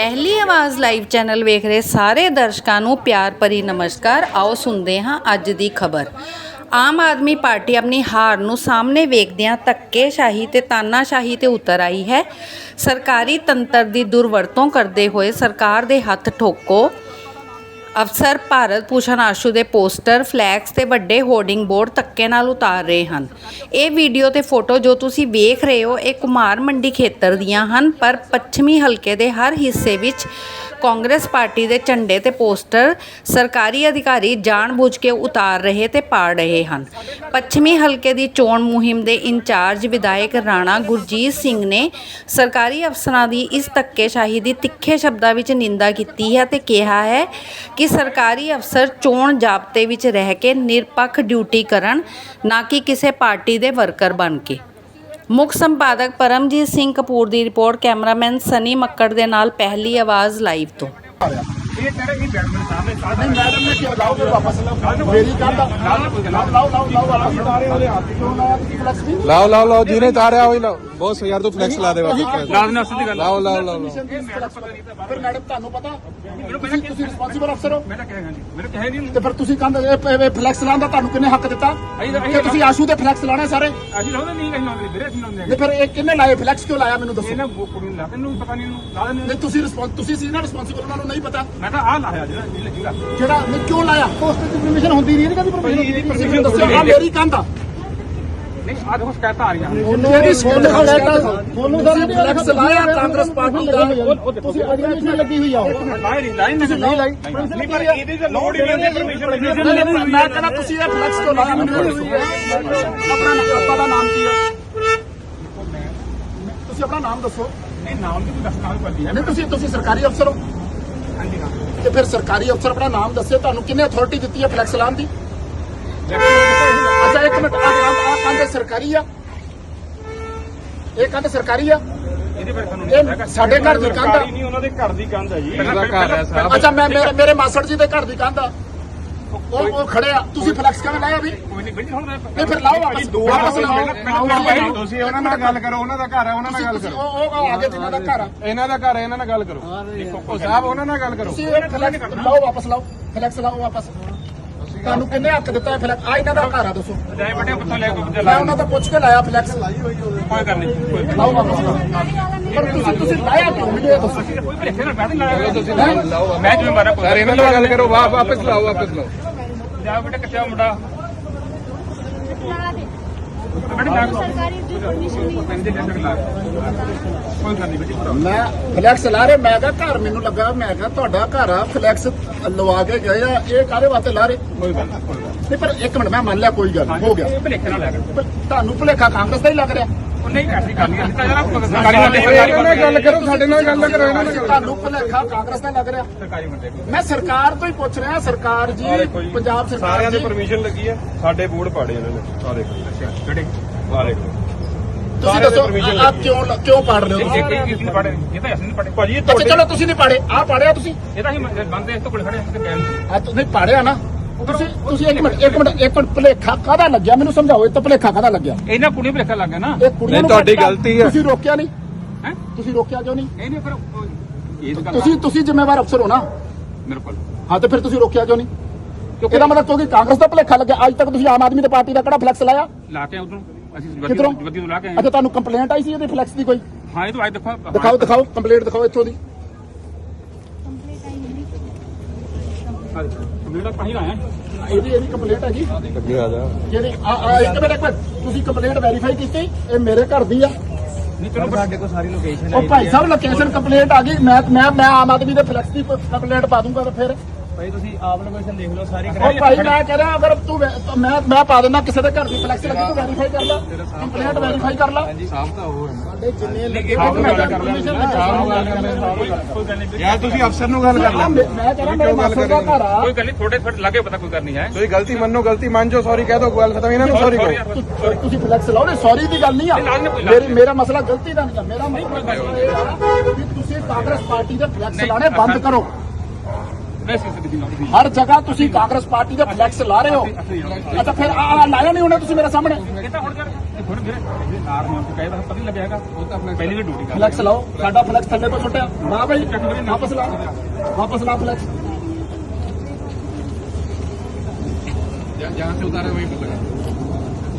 ਪਹਿਲੀ ਆਵਾਜ਼ live channel ਵੇਖ ਰਹੇ ਸਾਰੇ ਦਰਸ਼ਕਾਂ ਨੂੰ ਪਿਆਰ ਭਰੀ ਨਮਸਕਾਰ। ਆਓ ਸੁਣਦੇ ਹਾਂ ਅੱਜ ਦੀ ਖਬਰ। ਆਮ ਆਦਮੀ ਪਾਰਟੀ ਆਪਣੀ ਹਾਰ ਨੂੰ ਸਾਹਮਣੇ ਵੇਖਦਿਆਂ ਧੱਕੇਸ਼ਾਹੀ ਤੇ ਤਾਨਾਸ਼ਾਹੀ ਤੇ ਉਤਰ ਆਈ ਹੈ। ਸਰਕਾਰੀ ਤੰਤਰ ਦੀ ਦੁਰਵਰਤੋਂ ਕਰਦੇ ਹੋਏ ਸਰਕਾਰ ਦੇ ਹੱਥ ਠੋਕੋ। ਅਫਸਰ ਭਾਰਤ ਭੂਸ਼ਣ ਆਸ਼ੂ ਦੇ ਪੋਸਟਰ ਫਲੈਕਸ ਤੇ ਵੱਡੇ ਹੋਰਡਿੰਗ ਬੋਰਡ ਧੱਕੇ ਨਾਲ ਉਤਾਰ ਰਹੇ ਹਨ। ਇਹ ਵੀਡੀਓ ਤੇ ਫੋਟੋ ਜੋ ਤੁਸੀਂ ਵੇਖ ਰਹੇ ਹੋ, ਇਹ ਕੁਮਾਰ ਮੰਡੀ ਖੇਤਰ ਦੀਆਂ ਹਨ, ਪਰ ਪੱਛਮੀ ਹਲਕੇ ਦੇ ਹਰ ਹਿੱਸੇ ਵਿੱਚ ਕਾਂਗਰਸ ਪਾਰਟੀ ਦੇ ਝੰਡੇ ਤੇ ਪੋਸਟਰ ਸਰਕਾਰੀ ਅਧਿਕਾਰੀ ਜਾਣਬੁੱਝ ਕੇ ਉਤਾਰ ਰਹੇ ਤੇ ਪਾੜ ਰਹੇ ਹਨ। ਪੱਛਮੀ ਹਲਕੇ ਦੀ ਚੋਣ ਮੁਹਿੰਮ ਦੇ ਇੰਚਾਰਜ ਵਿਧਾਇਕ ਰਾਣਾ ਗੁਰਜੀਤ ਸਿੰਘ ਨੇ ਸਰਕਾਰੀ ਅਫਸਰਾਂ ਦੀ ਇਸ ਧੱਕੇਸ਼ਾਹੀ ਦੀ ਤਿੱਖੇ ਸ਼ਬਦਾਂ ਵਿੱਚ ਨਿੰਦਾ ਕੀਤੀ ਹੈ ਤੇ ਕਿਹਾ ਹੈ ਕਿ ਸਰਕਾਰੀ ਅਫਸਰ ਚੋਣ ਜਾਬਤੇ ਵਿੱਚ ਰਹਿ ਕੇ ਨਿਰਪੱਖ ਡਿਊਟੀ ਕਰਨ, ਨਾ ਕਿ ਕਿਸੇ ਪਾਰਟੀ ਦੇ ਵਰਕਰ ਬਣ ਕੇ। ਮੁੱਖ ਸੰਪਾਦਕ ਪਰਮਜੀਤ ਸਿੰਘ ਕਪੂਰ ਦੀ ਰਿਪੋਰਟ ਕੈਮਰਾਮੈਨ ਸਨੀ ਮੱਕੜ ਦੇ ਨਾਲ ਪਹਿਲੀ ਆਵਾਜ਼ ਲਾਈਵ ਤੋਂ। ਇਹ ਕਹਿ ਰਹੇ ਕਿ ਬੈਟਮੈਨ ਸਾਹਮਣੇ ਸਾਹਮਣੇ ਮੈਡਮ ਨੇ ਕਿਹਾ ਲਾਓ ਫਿਰ ਵਾਪਸ ਲਾਓ ਮੇਰੀ ਗੱਲ ਦਾ ਲਾਓ ਲਾਓ ਲਾਓ ਵਾਪਸ ਸਾਰੇ ਉਹਦੇ ਹੱਥ ਕਿਉਂ ਨਾ ਫਲੈਕਸ ਦੀ? ਲਾਓ ਲਾਓ ਲਾਓ ਜਿਹਨੇ ਤਾਰਿਆ ਹੋਈ ਲਾਓ। ਬਹੁਤ ਯਾਰ ਤੂੰ ਫਲੈਕਸ ਲਾ ਦੇ ਵਾਪਸ ਨਾਲ ਨਾਲ ਸਿੱਧੀ ਗੱਲ ਲਾਓ ਲਾਓ ਲਾਓ। ਫਿਰ ਮੈਡਮ ਤੁਹਾਨੂੰ ਪਤਾ ਤੁਸੀਂ ਤੁਸੀਂ ਰਿਸਪੌਂਸਿਬਲ ਅਫਸਰ ਹੋ। ਮੈਂ ਤਾਂ ਕਹਿ ਜੀ ਮੈਨੂੰ ਕਹਿ ਨਹੀਂ ਤੇ ਫਿਰ ਤੁਸੀਂ ਕਹਿੰਦੇ ਫਲੈਕਸ ਲਾਉਣ ਦਾ ਤੁਹਾਨੂੰ ਕਿੰਨੇ ਹੱਕ ਦਿੱਤਾ? ਤਾਂ- ਕਿ ਤੁਸੀਂ ਆਸ਼ੂ ਦੇ ਫਲੈਕਸ ਲਾਣੇ ਸਾਰੇ? ਅਸੀਂ ਲਾਉਂਦੇ ਨਹੀਂ ਅਸੀਂ ਲਾਉਂਦੇ ਵੀਰੇ ਅਸੀਂ ਲਾਉਂਦੇ ਤੇ ਫਿਰ ਇਹ ਕਿੰਨੇ ਲਾਏ? ਫਲੈਕਸ ਕਿਉਂ ਲਾਇਆ ਮੈਨੂੰ ਦੱਸੋ? ਇਹਨਾਂ ਕੁੜੀ ਨੂੰ ਲਾ ਕੇ ਨੂੰ ਪਤਾ ਨਹੀਂ ਇਹਨੂੰ ਲਾ ਦਿੰਦੇ ਨਹੀਂ ਤੁਸੀਂ ਰਿਸਪੌਂਸ ਤੁਸੀਂ ਸੀ ਨਾ ਰਿਸਪੌਂਸਿਬਲ ਉਹਨਾਂ ਨੂੰ ਨਹੀਂ ਪਤਾ। ਮੈਂ ਤਾਂ ਆਹ ਲਾਇਆ ਜਿਹੜਾ ਨਹੀਂ ਲੱਗੇਗਾ ਜਿਹੜਾ ਨਹੀਂ ਕਿਉਂ ਲਾਇਆ? ਪੋਸਟ ਦੀ ਪਰਮਿਸ਼ਨ ਹੁੰਦੀ ਨਹੀਂ ਕਦੀ ਪਰਮਿਸ਼ਨ ਹੁੰਦੀ। ਨਹੀਂ permission ਤੁਸੀਂ ਦੱਸੋ ਆ ਮੇਰੀ ਕੰਧ ਆ। ਨਹੀਂ ਆਹ ਦੇਖੋ ਸ਼ਿਕਾਇਤਾਂ ਆ ਰਹੀਆਂ ਉਹਦੀ ਸੋਚ ਹੋਣਾ ਤੁਹਾਨੂੰ ਸਰ ਫਲੈਕਸ ਲਾਇਆ ਕਾਂਗਰਸ ਪਾਰਟੀ ਦਾ ਤੁਸੀਂ ਪਰਮਿਸ਼ਨ ਲੱਗੀ ਹੋਈ ਆ ਉਹ ਲਾਈ ਨਹੀਂ ਲਾਈ ਨਹੀਂ ਨਹੀਂ ਲਾਈ। ਨਹੀਂ ਪਰ ਇਹਦੀ ਤਾਂ ਲੋੜ ਹੀ ਨਹੀਂ ਪਰਮਿਸ਼ਨ ਮੈਂ ਕਹਿੰਦਾ ਤੁਸੀਂ ਇਹ ਫਲੈਕਸ ਕਿਉਂ ਲਾਇਆ ਮੈਨੂੰ ਇਹ ਦੱਸੋ ਆਪਣਾ ਨਾਮ ਦਾ ਨਾਮ ਕੀ ਹੈ? ਤੁਸੀਂ ਆਪਣਾ ਨਾਮ ਦੱਸੋ। ਨਹੀਂ ਨਾਮ ਦੀ ਹੈ। ਨਹੀਂ ਤੁਸੀਂ ਤੁਸੀਂ ਸਰਕਾਰੀ ਅਫਸਰ ਹਾਂ। ਤੇ ਫਿਰ ਸਰਕਾਰੀ ਅਫਸਰ ਆਪਣਾ ਨਾਮ ਦੱਸੇ ਤੁਹਾਨੂੰ ਕਿੰਨੇ ਅਥਾਰਟੀ ਦਿੱਤੀ ਹੈ ਫਲੈਕਸ ਲਾਉਣ ਦੀ? ਅੱਛਾ ਇੱਕ ਮਿੰਟ ਆ ਆ ਕੰਧ ਸਰਕਾਰੀ ਆ। ਇਹ ਕੰਧ ਸਰਕਾਰੀ ਆ? ਸਾਡੇ ਘਰ ਦੀ ਕੰਧ ਆ। ਨਹੀਂ ਉਹਨਾਂ ਦੇ ਘਰ ਦੀ ਕੰਧ ਹੈ ਜੀ। ਅੱਛਾ ਮੈਂ ਮੇਰੇ ਮਾਸੜ ਜੀ ਦੇ ਘਰ ਦੀ ਕੰਧ ਆ। ਉਹ ਉਹ ਖੜੇ ਆ। ਤੁਸੀਂ ਫਲੈਕਸ ਕਿਵੇਂ ਲਾਇਆ ਵੀ? ਨਹੀਂ ਫਿਰ ਲਾਓ ਤੁਸੀਂ ਉਹਨਾਂ ਨਾਲ ਗੱਲ ਕਰੋ ਉਹਨਾਂ ਦਾ ਘਰ ਹੈ ਉਹਨਾਂ ਨਾਲ ਗੱਲ ਤੁਸੀਂ ਕਰੋ। ਉਹ ਉਹ ਆਗੇ ਜਿਨ੍ਹਾਂ ਦਾ ਘਰ ਆ। ਇਹਨਾਂ ਦਾ ਘਰ ਹੈ ਇਹਨਾਂ ਨਾਲ ਗੱਲ ਕਰੋ। ਉਹ ਸਾਹਿਬ ਉਹਨਾਂ ਨਾਲ ਗੱਲ ਕਰੋ। ਤੁਸੀਂ ਇਹ ਫਲੈਕਸ ਲਾਓ ਵਾਪਸ ਲਾਓ। ਫਲੈਕਸ ਲਾਓ ਵਾਪਸ। ਤੁਹਾਨੂੰ ਕਿੰਨੇ ਹੱਕ ਦਿੱਤਾ ਹੈ ਫਲੈਕਸ ਆ ਇਹਨਾਂ ਦਾ ਘਰ ਆ ਦੱਸੋ। ਜਾਏ ਬਟੇ ਪੱਥੋਂ ਲੈ ਕੇ ਮੈਂ ਉਹਨਾਂ ਤੋਂ ਪੁੱਛ ਕੇ ਲਾਇਆ ਫਲੈਕਸ ਕੋਈ ਗੱਲ ਨਹੀਂ ਕੋਈ ਲਾਓ ਵਾਪਸ ਲਾਓ। ਪਰ ਤੁਸੀਂ ਤੁਸੀਂ ਲਾਇਆ ਕਿਉਂ? ਮੈਨੂੰ ਇਹ ਦੱਸੋ। ਕੋਈ ਭਲੇਖੇ ਨਾਲ ਬੈਠ ਲਾਇਆ। ਤੁਸੀਂ ਲਾਓ ਮੈਂ ਇਹਨਾਂ ਨਾਲ ਗੱਲ ਕਰੋ ਵਾਪਸ ਲਾਓ ਵਾਪਸ ਲਾਓ। ਜਾ ਬੇਟਾ ਕੱਚਾ ਮੁੰਡਾ। ਬੇਟਾ ਜਾ ਸਰਕਾਰੀ ਦੀ ਪਰਮਿਸ਼ਨ ਨਹੀਂ ਪੈਂਦੇ ਜਾ ਸਕਦਾ ਕੋਈ ਗੱਲ ਨਹੀਂ ਬੇਟੀ ਮੈਂ ਫਲੈਕਸ ਲਾ ਰਹੇ ਮੈਂ ਕਿਹਾ ਘਰ ਮੈਨੂੰ ਲੱਗਾ ਮੈਂ ਕਿਹਾ ਤੁਹਾਡਾ ਘਰ ਆ ਫਲੈਕਸ ਲਵਾ ਕੇ ਗਏ ਆ ਇਹ ਕਾਹਦੇ ਵਾਸਤੇ ਲਾ ਰਹੇ? ਕੋਈ ਗੱਲ ਨਹੀਂ, ਪਰ ਇੱਕ ਮਿੰਟ ਮੈਂ ਮੰਨ ਲਿਆ ਕੋਈ ਗੱਲ ਹੋ ਗਿਆ। ਭਲੇਖੇ ਤੁਹਾਨੂੰ ਭੁਲੇਖਾ ਕਾਂਗਰਸ ਦਾ ਹੀ ਲੱਗ ਰਿਹਾ। ਉਹ ਨਹੀਂ ਐਸੀ ਗੱਲ ਨਹੀਂ ਅਸੀਂ ਤਾਂ ਜਰਾ ਇਹਨਾਂ ਨਾਲ ਗੱਲ ਕਰੋ ਸਾਡੇ ਨਾਲ ਗੱਲ ਕਰੋ ਇਹਨਾਂ ਨਾਲ ਤੁਹਾਨੂੰ ਭੁਲੇਖਾ ਕਾਂਗਰਸ ਦਾ ਲੱਗ ਰਿਹਾ। ਸਰਕਾਰੀ ਬੰਦੇ ਮੈਂ ਸਰਕਾਰ ਤੋਂ ਹੀ ਪੁੱਛ ਰਿਹਾ ਸਰਕਾਰ ਜੀ ਪੰਜਾਬ ਸਰਕਾਰ ਸਾਰਿਆਂ ਦੇ ਪਰਮਿਸ਼ਨ ਲੱਗੀ ਹੈ ਸਾਡੇ ਬੋਰਡ ਪਾੜੇ ਇਹਨਾਂ ਨੇ ਸਾਰੇ ਜਿਹੜੇ ਸਾਰੇ ਤੁਸੀਂ ਦੱਸੋ ਆਪ ਕਿਉਂ ਕਿਉਂ ਪਾੜ ਰਹੇ ਹੋ ਤੁਸੀਂ? ਇਹ ਨਹੀਂ ਪੜੇ ਇਹ ਤਾਂ ਅਸੀਂ ਨਹੀਂ ਪੜੇ। ਭਾਜੀ ਇਹ ਅੱਛਾ ਚਲੋ ਤੁਸੀਂ ਨਹੀਂ ਪਾੜੇ ਆ ਪਾੜਿਆ ਤੁਸੀਂ? ਇਹ ਤਾਂ ਅਸੀਂ ਬੰਦੇ ਇਸ ਤੋਂ ਕੋਲ ਖੜੇ ਹਾਂ ਤੇ ਬੈਨ ਆ ਤੁਸੀਂ ਪਾੜਿਆ ਨਾ। ਤੁਸੀਂ ਤੁਸੀਂ ਇੱਕ ਮਿੰਟ ਇੱਕ ਮਿੰਟ ਇੱਕ ਮਿੰਟ ਭੁਲੇਖਾ ਕਾਹਦਾ ਲੱਗਿਆ? ਮੈਨੂੰ ਸਮਝਾਓ ਇਹ ਤਾਂ ਭੁਲੇਖਾ ਕਾਹਦਾ ਲੱਗਿਆ? ਇਹਨਾਂ ਕੁੜੀ ਭਲੇਖਾ ਲੱਗ ਗਿਆ ਨਾ। ਇਹ ਕੁੜੀ ਨਹੀਂ, ਨੂੰ ਤੁਹਾਡੀ ਭੁਲੇਖਾ- ਗਲਤੀ ਹੈ। ਤੁਸੀਂ ਰੋਕਿਆ ਨਹੀਂ? ਹੈ? ਤੁਸੀਂ ਰੋਕਿਆ ਕਿਉਂ ਨਹੀਂ? ਇਹ ਨਹੀਂ ਫਿਰ ਉਹ- ਇਹ ਤਾਂ ਗੱਲ ਤੁਸੀਂ ਤੁਸੀਂ ਜ਼ਿੰਮੇਵਾਰ ਅਫਸਰ ਹੋ ਨਾ। ਮੇਰੇ ਕੋਲ। ਹਾਂ ਤੇ ਫਿਰ ਤੁਸੀਂ ਰੋਕਿਆ ਕਿਉਂ ਨਹੀਂ? ਇਹਦਾ ਮਤਲਬ ਕਿਉਂਕਿ ਕਾਂਗਰਸ ਦਾ ਭੁਲੇਖਾ ਲੱਗਿਆ। ਅੱਜ ਤੱਕ ਤੁਸੀਂ ਆਮ ਆਦਮੀ ਦੀ ਪਾਰਟੀ ਦਾ ਕਿਹੜਾ ਫਲੈਕਸ ਲਾਇਆ? ਲਾ ਕੇ ਉਧਰੋਂ। ਅਸੀਂ ਕਿੱਧਰੋਂ? ਜਵੱਦੀ ਤੋਂ ਲਾ ਕੇ ਆਏ ਅੱਛਾ ਤੁਹਾਨੂੰ ਕੰਪਲੇਂਟ ਆਈ ਸੀ ਇਹਦੇ ਫਲੈਕਸ ਦੀ ਕੋਈ? ਹਾਂ ਇਹ ਤਾਂ ਅੱਜ ਦੇਖੋ ਦਿਖਾਓ ਦਿਖਾਓ ਕੰਪਲੇਂਟ ਦਿਖਾਓ ਇੱਥੋਂ ਦੀ। ਕੰਪਲੀਟ ਆਈ ਨਹੀਂ ਕੰਪਲੀਟ ਇਹਦੀ ਇਹਦੀ ਕੰਪਲੇਂਟ ਹੈਗੀ ਅੱਗੇ ਆ ਜਾ। ਜਿਹੜੀ ਆ ਆ ਇੱਕ ਮਿੰਟ ਇੱਕ ਮਿੰਟ। ਤੁਸੀਂ ਕੰਪਲੇਂਟ ਵੈਰੀਫਾਈ ਕੀਤੀ? ਇਹ ਮੇਰੇ ਘਰ ਦੀ ਆ। ਨਹੀਂ ਚਲੋ ਸਾਡੇ ਕੋਲ ਸਾਰੀ ਲੋਕੇਸ਼ਨ ਉਹ ਭਾਈ ਸਾਹਿਬ ਲੋਕੇਸ਼ਨ ਕੰਪਲੇਂਟ ਆ ਗਈ। ਮੈਂ ਮੈਂ ਮੈਂ ਆਮ ਆਦਮੀ ਦੇ ਫਲੈਕਸ ਦੀ ਕੰਪਲੇਂਟ ਪਾ ਦੂੰਗਾ ਤਾਂ ਫਿਰ ਭਾਈ ਤੁਸੀਂ ਆਪ ਲੋਕੇਸ਼ਨ ਦੇਖ ਲਓ ਸਾਰੀ ਉਹ ਭਾਈ ਮੈਂ ਕਹਿ ਰਿਹਾ ਅਗਰ ਤੂੰ ਵੈ- ਤਾਂ ਮੈਂ ਮੈਂ ਪਾ ਦਿੰਦਾ ਕਿਸੇ ਦੇ ਘਰ ਦੀ ਫਲੈਕਸ ਲੱਗੀ ਤੂੰ ਵੈਰੀਫਾਈ ਕਰ ਲੈ। ਕੰਪਲੇਂਟ ਵੈਰੀਫਾਈ ਕਰ ਲੈ। ਸਾਹਿਬ ਤਾਂ ਉਹ ਸਾਡੇ ਜਿੰਨੇ ਲੱਗੇ ਸਾਹਿਬ ਨੂੰ ਗੱਲ ਕਰ ਲਿਖਾ ਸਾਹਿਬ ਨੂੰ ਗੱਲ ਕਰ ਨਹੀਂ ਯਾਰ ਤੁਸੀਂ ਅਫਸਰ ਨੂੰ ਗੱਲ ਕਰ ਮੈਂ ਲੈਂਦੇ ਮੈਂ ਕਹਿ ਰਿਹਾ ਮੇਰੇ ਮਾਸਟਰ ਦਾ ਘਰ ਆ। ਕੋਈ ਗੱਲ ਨਹੀਂ ਥੋੜੇ ਥੋੜੇ ਲੱਗੇ ਪਤਾ ਕੋਈ ਕਰਨੀ ਹੈ। ਤੁਸੀਂ ਗਲਤੀ ਮੰਨੋ ਗਲਤੀ ਮੰਨ ਜਾਓ ਸੌਰੀ ਕਹਿ ਦਿਓ ਗੱਲ ਖਤਮ ਇਹਨਾਂ ਨੂੰ ਸੌਰੀ ਕਹੋ। ਤੁ- ਤੁਸੀਂ ਫਲੈਕਸ ਲਾਓ ਨੇ ਸੌਰੀ ਦੀ ਗੱਲ ਨਹੀਂ ਆ। ਲਾਉਣ ਦੀ ਕੋਈ ਗੱਲ ਮੇਰੀ ਮੇਰਾ ਮਸਲਾ ਗਲਤੀ ਦਾ ਨਹੀਂ ਆ। ਮੇਰਾ ਮਸਲਾ ਇਹ ਆ ਕਿ ਤੁਸੀਂ ਕਾਂਗਰਸ ਪਾਰਟੀ ਦੇ ਫਲੈਕਸ ਲਾਣੇ ਬੰਦ ਕਰੋ। ਹਰ ਜਗ੍ਹਾ ਤੁਸੀਂ ਕਾਂਗਰਸ ਪਾਰਟੀ ਦੇ ਫਲੈਕਸ ਲਾ ਰਹੇ ਹੋ ਅੱਛਾ ਫਿਰ ਆ ਲਾਇਆ ਨਹੀਂ ਉਹਨੇ ਤੁਸੀਂ ਮੇਰੇ ਸਾਹਮਣੇ ਇਹ ਤਾਂ ਹੁਣ ਕਰ ਇਹ ਹੁਣ ਵੀਰੇ ਆਰ ਨੂੰ ਆਪ ਕਹਿੰਦਾ ਪਤਾ ਨਹੀਂ ਲੱਗਿਆ ਹੈਗਾ ਉਹ ਤਾਂ ਆਪਣਾ ਪਹਿਲੀ ਵੀ ਡਿਊਟੀ ਕਰ ਫਲੈਕਸ ਲਾਓ ਸਾਡਾ ਫਲੈਕਸ ਥੱਲੇ ਤੋਂ ਛੁੱਟਿਆ ਨਾ ਭਾਈ ਵਾਪਸ ਲਾ ਵਾਪਸ ਲਾ ਫਲੈਕਸ जहाँ से उतारे वही पता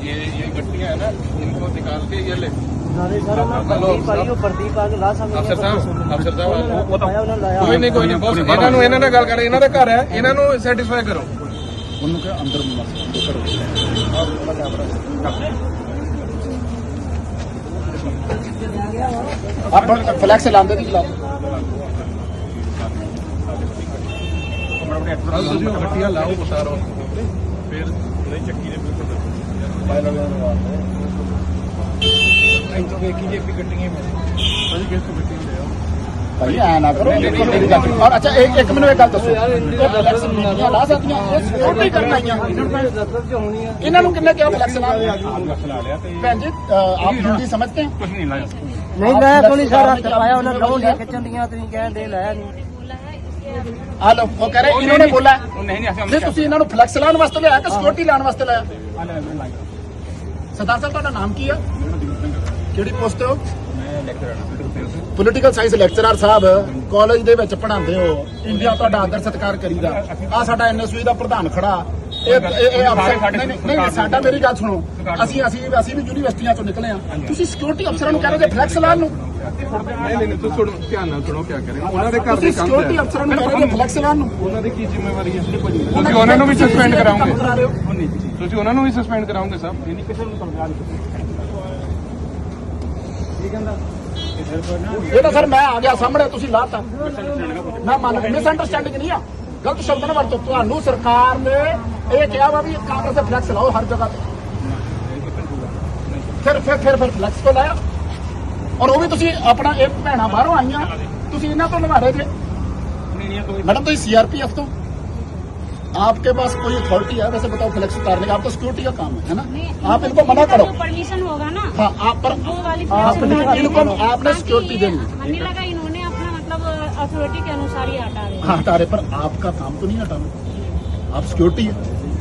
ये ये गट्टियाँ है ना इनको निकाल के ये ले ਅਫਸਰ ਸਾਹਿਬ ਅਫਸਰ ਸਾਹਿਬ ਕੋਈ ਨਹੀਂ ਕੋਈ ਨਹੀਂ ਬਸ ਇਹਨਾਂ ਨੂੰ ਇਹਨਾਂ ਨਾਲ ਗੱਲ ਕਰ ਇਹਨਾਂ ਦਾ ਘਰ ਹੈ ਇਹਨਾਂ ਨੂੰ ਸੈਟੀਸਫਾਈ ਕਰੋ। ਉਹਨੂੰ ਕਿ ਅੰਦਰ ਕਰੋ। ਆਪ ਫਲੈਕਸ ਲਾਉਂਦੇ ਨਹੀਂ ਲਾਓ ਉਹ ਗੱਟੀਆਂ ਲਾਓ ਉਤਾਰੋ। ਫਿਰ ਨਹੀਂ ਚੱਕੀ ਦੇ ਬਿਲਕੁਲ। ਇੱਥੋਂ ਵੇਖੀ ਜੇ ਵੀ ਗੱਟੀਆਂ ਅਸੀਂ ਕਿਸ ਤੋਂ ਗੱਟੀਆਂ ਲੈ ਆਓ? ਭਾਈ ਐ ਨਾ ਕਰੋ ਦੇਖੋ ਮੇਰੀ ਗੱਲ। ਸੁਣੋ। ਔਰ ਅੱਛਾ ਇੱਕ ਇੱਕ ਮੈਨੂੰ ਇੱਕ ਗੱਲ ਦੱਸੋ। ਇਹ ਫਲੈਕਸ ਨੀਤੀਆਂ ਲਾ ਸਕਦੀਆਂ? ਇਹ ਸਿਕਿਉਰਿਟੀ ਕਰਨ ਆਈਆਂ। ਇਹਨਾਂ ਨੂੰ ਕਿੰਨੇ ਕਿਹਾ ਫਲੈਕਸ ਲਾ ਲਾ ਲਿਆ ਤੇ ਭੈਣ ਜੀ ਅ, ਆਪ ਹਿੰਦੀ ਸਮਝते हैं ਕੁਝ ਨਹੀਂ ਲਾਇਆ। ਨਹੀਂ ਮੈਂ ਕੋਈ ਸਾਰਾ ਆਇਆ ਉਹਨਾਂ ਰੌਣ ਲੈ ਖਿੱਚਣ ਦੀਆਂ ਤੁਸੀਂ ਕਹਿੰਦੇ ਲੈ ਨਹੀਂ। ਆ ਲੋ ਉਹ ਕਹ ਰਹੇ ਇਹਨਾਂ ਨੇ ਬੋਲਾ ਉਹ ਨਹੀਂ ਨਹੀਂ ਅਸੀਂ ਨਹੀਂ ਤੁਸੀਂ ਇਹਨਾਂ ਨੂੰ ਫਲੈਕਸ ਲਾਉਣ ਵਾਸਤੇ ਲਿਆਇਆ ਕਿ ਸਿਕਿਉਰਿਟੀ ਲਾਉਣ ਵਾਸਤੇ ਲਾਇਆ। ਸਰਦਾਰ ਸਾਹਿਬ ਤੁਹਾਡਾ ਨਾਮ ਕੀ ਆ? ਕਿਹੜੀ ਪੋਸਟ ਹੋ? ਪੋਲੀਟੀਕਲ ਸਾਇੰਸ ਲੈਕਚਰਰ ਸਾਹਿਬ ਕਾਲਜ ਦੇ ਵਿੱਚ ਪੜ੍ਹਾਉਂਦੇ ਹੋ। ਇੰਡੀਆ ਤੁਹਾਡਾ ਆਦਰ ਸਤਿਕਾਰ ਕਰੀਦਾ। ਆ ਸਾਡਾ ਐਨਐਸਯੂ ਦਾ ਪ੍ਰਧਾਨ ਖੜਾ। ਇਹ ਇਹ ਇਹ ਅਫਸਰ ਨਹੀਂ ਨਹੀਂ, ਨਹੀਂ ਸਾਡਾ ਮੇਰੀ ਗੱਲ ਸੁਣੋ। ਅਸੀਂ ਅਸੀਂ ਅਸੀਂ ਵੀ ਯੂਨੀਵਰਸਿਟੀਆਂ ਚੋਂ ਨਿਕਲੇ ਆ ਤੁਸੀਂ ਸਿਕਿਉਰਿਟੀ ਅਫਸਰਾਂ ਨੂੰ ਕਹਿ ਰਹੇ ਫਲੈਕਸ ਲਾਉਣ ਨੂੰ? ਨਹੀਂ ਨਹੀਂ ਤੁਸੀਂ ਸੁਣੋ ਧਿਆਨ ਨਾਲ ਸੁਣੋ ਕੀ ਕਰੇ। ਉਹਨਾਂ ਦੇ ਘਰ ਦੇ ਕੰਮ ਸਿਕਿਉਰਿਟੀ ਅਫਸਰਾਂ ਨੂੰ ਕਹਿ ਰਹੇ ਫਲੈਕਸ ਲਾਉਣ ਨੂੰ? ਉਹਨਾਂ ਦੀ ਕੀ ਜ਼ਿੰਮੇਵਾਰੀ ਹੈ? ਤੁਸੀਂ ਉਹਨਾਂ ਨੂੰ ਵੀ ਸਸਪੈਂਡ ਕਰਾਉਂਗੇ ਕਰਾ ਰਹੇ ਹੋ। ਤੁਸੀਂ ਉਹਨਾਂ ਨੂੰ ਵੀ ਸਸਪੈਂਡ ਕਰਾਉਂਗੇ ਸਭ ਨਹੀਂ ਕਿਸੇ ਨੂੰ ਸਮਝਾ ਨਹੀਂ ਕਹਿੰਦਾ? ਸਰ ਮੈਂ ਆ ਗਿਆ ਸਾਹਮਣੇ ਤੁਸੀਂ ਲਾਤਾ ਮੈਂ ਮੰਨ ਮਿਸ ਅੰਡਰਸਟੈਂਡਿੰਗ ਨਹੀਂ ਆ। ਗਲਤ ਸ਼ਬਦ ਨਾ ਵਰਤੋ। ਤੁਹਾਨੂੰ ਸਰਕਾਰ ਨੇ ਇਹ ਕਿਹਾ ਵਾ ਵੀ ਕਾਂਗਰਸ ਦੇ ਫਲੈਕਸ ਲਾਓ ਹਰ ਜਗ੍ਹਾ ਤੇ। ਫਿਰ ਫਿਰ ਫਿਰ ਫਿਰ ਫਲੈਕਸ ਤੋਂ ਲਾਇਆ। ਔਰ ਉਹ ਵੀ ਤੁਸੀਂ ਆਪਣਾ ਇਹ ਭੈਣਾ ਬਾਹਰੋਂ ਆਈਆਂ। ਤੁਸੀਂ ਇਹਨਾਂ ਤੋਂ ਨਿਭਾੜੇ ਜੇ। ਮੈਡਮ ਤੁਸੀਂ ਸੀਆਰਪੀਐਫ ਤੋਂ? आपके पास कोई अथॉरिटी है? वैसे बताओ फ्लैक्स उतारने का आप तो सिक्योरिटी का काम है है ना? आप इनको मना करो। परमिशन होगा ना? हाँ आप पर इनको आपने सिक्योरिटी देनी लगा इन्होंने अपना मतलब अथॉरिटी के अनुसार ही हटा रहे हाँ हटा रहे पर आपका काम तो नहीं हटाना। आप सिक्योरिटी है।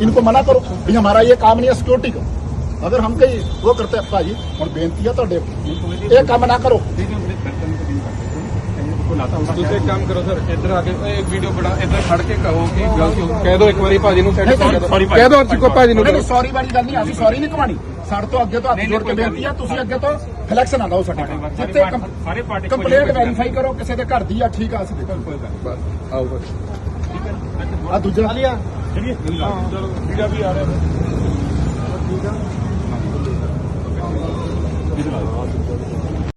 इनको मना करो। भाई हमारा ये काम नहीं है सिक्योरिटी का। अगर हम कहीं वो करते हैं भाजी और बेनती है तो एक काम ना करो। ਭੁਲਾਤਾ ਹੁੰਦਾ। ਤੁਸੀਂ ਇੱਕ ਕੰਮ ਕਰੋ ਸਰ ਇੱਧਰ ਆ ਕੇ ਇਹ ਵੀਡੀਓ ਬਣਾ ਇੱਧਰ ਖੜ ਕੇ ਕਹੋ ਕਿ ਗਲਤੀ ਹੋ ਕਹਿ ਦਿਓ ਇੱਕ ਵਾਰੀ ਭਾਜੀ ਨੂੰ ਸੈਟ ਕਰ ਦਿਓ। ਕਹਿ ਦਿਓ ਚਿੱਕੋ ਭਾਜੀ ਨੂੰ ਨਹੀਂ ਸੌਰੀ ਵਾਲੀ ਗੱਲ ਨਹੀਂ ਅਸੀਂ ਸੌਰੀ ਨਹੀਂ ਕਮਾਣੀ ਸਾਡੇ ਤੋਂ ਅੱਗੇ ਤੋਂ ਹੱਥ ਜੋੜ ਕੇ ਬੇਨਤੀ ਆ ਤੁਸੀਂ ਅੱਗੇ ਤੋਂ ਫਲੈਕਸ ਨਾ ਲਾਓ ਸਾਡੇ ਕੋਲ ਜਿੱਤੇ ਸਾਰੇ ਪਾਰਟੀ ਕੰਪਲੀਟ ਵੈਰੀਫਾਈ ਕਰੋ ਕਿਸੇ ਦੇ ਘਰ ਦੀ ਆ ਠੀਕ ਆ ਅਸੀਂ ਦੇਖੋ ਕੋਈ ਗੱਲ ਬਸ ਆਓ ਬਸ। ਆ ਦੂਜਾ। ਆ ਲਿਆ ਚਲਿਏ ਚਲੋ ਵੀਡੀਓ ਵੀ ਆ ਰਿਹਾ। ਠੀਕ ਆ।